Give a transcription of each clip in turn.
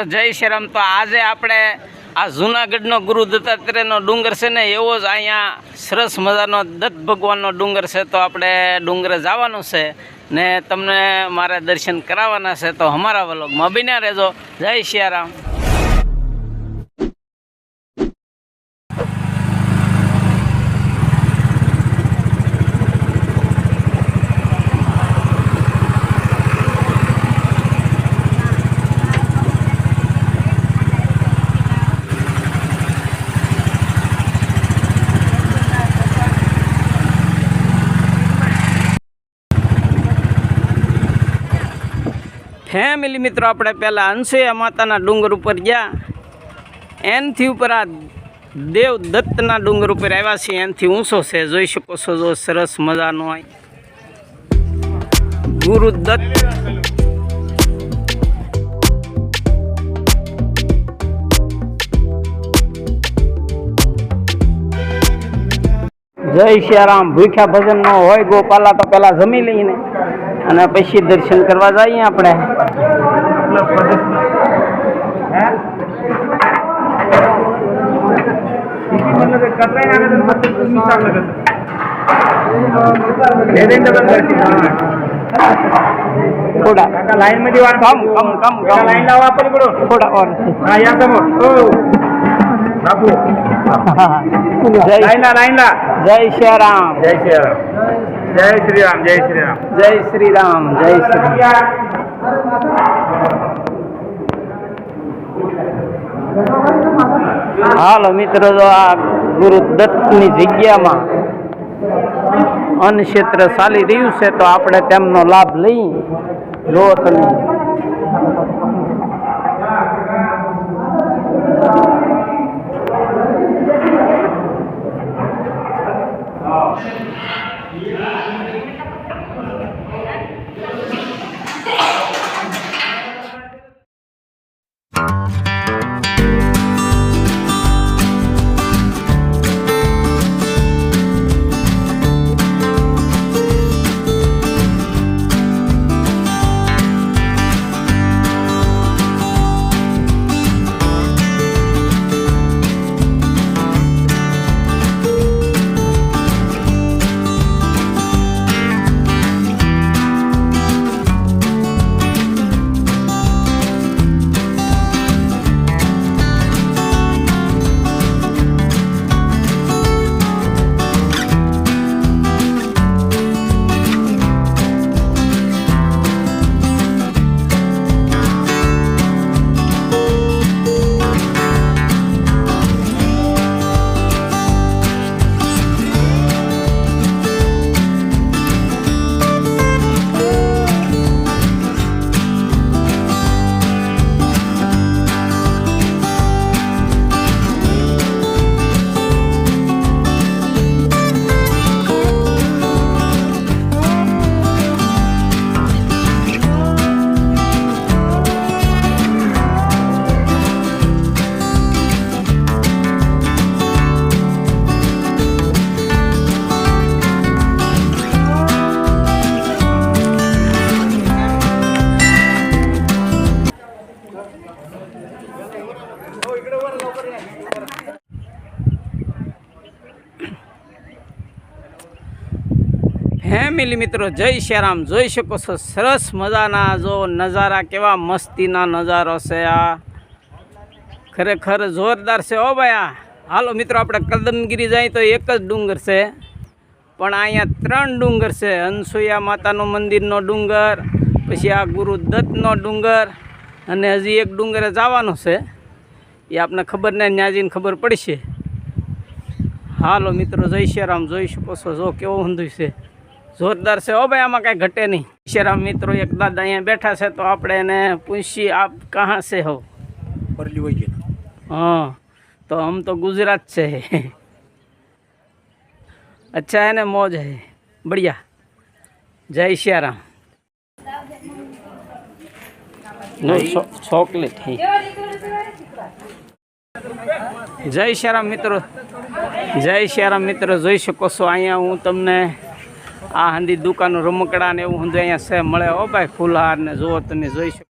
મિત્રો જય શ્રીરામ, તો આજે આપણે આ જૂનાગઢનો ગુરુ દત્તાત્રેયનો ડુંગર છે ને, એવો જ અહીંયા સરસ મજાનો દત્ત ભગવાનનો ડુંગર છે, તો આપણે ડુંગરે જવાનું છે. ને તમને મારે દર્શન કરાવવાના છે, તો અમારા વલોગમાં બન્યા રહેજો. જય શ્રીરામ. ફેમિલી મિત્રો, આપણે પહેલાં અંસુયા માતાના ડુંગર ઉપર ગયા. એનથી ઉપર આ દેવ દત્તના ડુંગર ઉપર આવ્યા છીએ. એનથી ઊંચો છે, જોઈ શકો છો જો સરસ મજાનો હોય ગુરુ દત્ત. જય શ્યારામ. ભૂખ્યા ભજન નો હોય ગોપાલા તો પેલા જમી લઈને. અને પછી દર્શન કરવા જઈએ આપણે थोडा लाईन मध्ये वाढ कम कम कम कम लाईन लावा पलीकडून थोडा और हा या समोर हो बापू जय लाईनला लाईनला जय श्याराम जय श्रीराम જય શ્રી રામ, જય શ્રી રામ જય શ્રી રામ, જય શ્રી રામ હાલો મિત્રો આ ગુરુ દત્તની જગ્યામાં અન્નક્ષેત્ર ચાલી રહ્યું છે, તો આપણે તેમનો લાભ લઈ જો તમે Yeah. ફેમિલી મિત્રો, જય શ્યારામ. જોઈ શકો છો, સરસ મજાના જો નજારા, કેવા મસ્તીના નજારો છે આ. ખરેખર જોરદાર છે ઓ ભાઈ આ. હાલો મિત્રો, આપણે કદમગીરી જાય તો એક જ ડુંગર છે. પણ અહીંયા ત્રણ ડુંગર છે. અનસુયા માતાનું મંદિરનો ડુંગર, પછી આ ગુરુ દત્તનો ડુંગર, અને હજી એક ડુંગરે જવાનો છે. એ આપણને ખબર નહીં, ન્યાજીને ખબર પડશે. હાલો મિત્રો, જય શ્યારામ. જોઈ શકો છો, જો કેવો ઊંધું છે. जोरदार से ओ भाई आम कई घटे नहीं शेरा मित्रों एक दादा अँ बैठा से तो आपने पूछी आप कहाँ से हो हाँ तो हम तो गुजरात से है अच्छा है ना मौज है बढ़िया जय श्या चॉकलेट है जय श्या राम मित्रों जय श्या राम मित्रों जी सको अँ हूँ तमने આ હાંડી દુકાનો રમકડા ને એવું હું અહીંયા છે મળે હો ભાઈ ફૂલહાર ને જુઓ તમે જોઈ શકો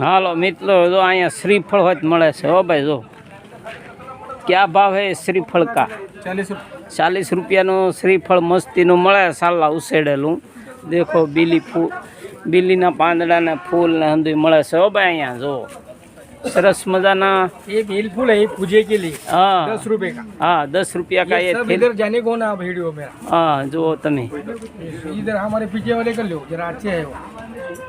હાલો મિત્રો જો અહીંયા શ્રીફળ હોય મળે છે હો ભાઈ જો. ક્યાં ભાવ હે શ્રીફળ કા? ચાલીસ રૂપિયાનું શ્રીફળ મસ્તીનું મળે સાલા ઉછેડેલું. દેખો બીલી ફૂલ બીલીના પાંદડા ને ફૂલ ને હંધુય મળે છે હો ભાઈ અહીંયા જો. સરસ મજાના ये बेल फूल है पूजे के लिए હા दस रुपए का હા દસ રૂપિયા કા ये એ सब थैली- इधर जाने को ना वीडियो मेरा હા જુઓ તમે इधर हमारे पीछे वाले कर लो जरा अच्छे है वो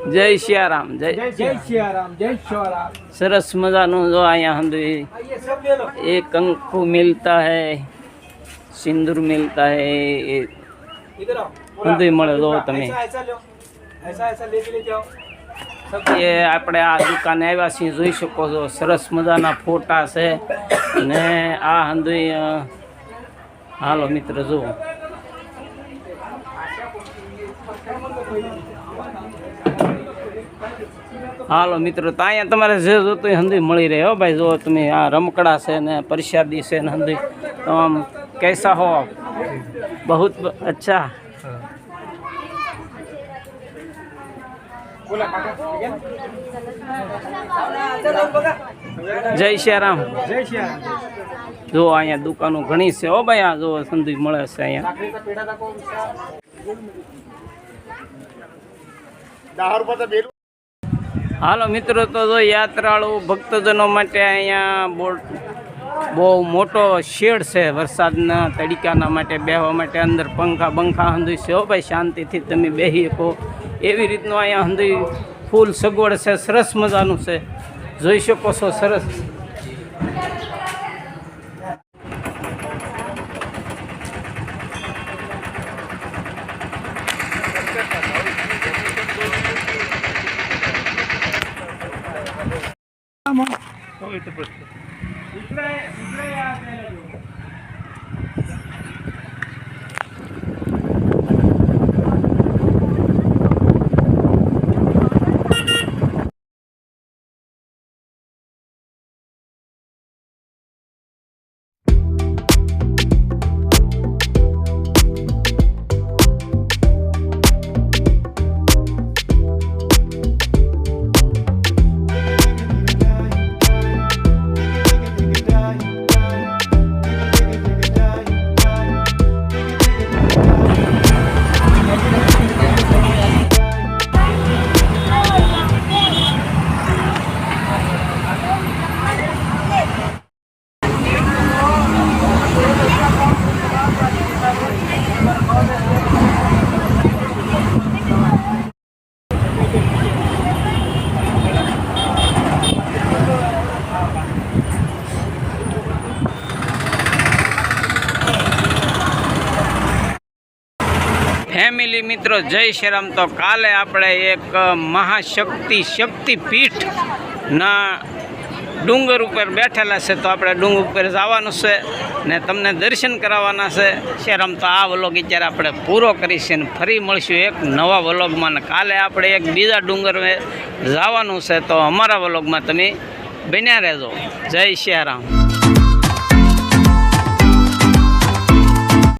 જય સિયારામ જય जय सियाराम जय शिवराम સરસ મજાનું જો અહીંયા હંધુય ये सब ले लो ये कंकु मिलता है सिंदूर मिलता है ये इधर आओ બધુંય મળે જો તમે ऐसा ऐसा लो ऐसा ऐसा लेके लेके आओ એ આપણે આ દુકાને આવ્યા છીએ, જોઈ શકો છો, સરસ મજાના ફોટા છે. ને આ હંદુઈ હાલો મિત્ર, જુઓ. હાલો મિત્રો, તો અહીંયા તમારે જે જોતું હંદી મળી રહે. હો ભાઈ જો તમે, આ રમકડા છે ને પરસાદી છે ને હંદી તમામ કેસા હો બહુ અચ્છા. જય શ્યારામ. જય શ્યારામ. જો અહીંયા દુકાનો ઘણી છે. ઓ ભાઈ આ જો સંદીપ મળે છે અહીંયા. હાલો મિત્રો તો જો યાત્રાળુ ભક્તજનો માટે અહીંયા બોટ બહુ મોટો શેડ છે વરસાદના તડીકાના માટે બેહવા માટે અંદર પંખા બંખા હંધુય છે. ઓ ભાઈ શાંતિથી તમે બેસી શકો. એવી રીતનું અહીંયા હંધી ફૂલ સગવડ છે સરસ મજાનું છે. જોઈ શકો છો સરસ. ફેમિલી મિત્રો, જય શ્રીરામ તો કાલે આપણે એક મહાશક્તિ શક્તિપીઠના ડુંગર ઉપર બેઠેલા છે. તો આપણે ડુંગર ઉપર જવાનું છે ને તમને દર્શન કરાવવાના છે. શેરામ તો આ વલોગ અત્યારે આપણે પૂરો કરીશું ને ફરી મળશું એક નવા વલોગમાં. ને કાલે આપણે એક બીજા ડુંગર જવાનું છે. તો અમારા વલોગમાં તમે બન્યા રહેજો. જય શ્રીરામ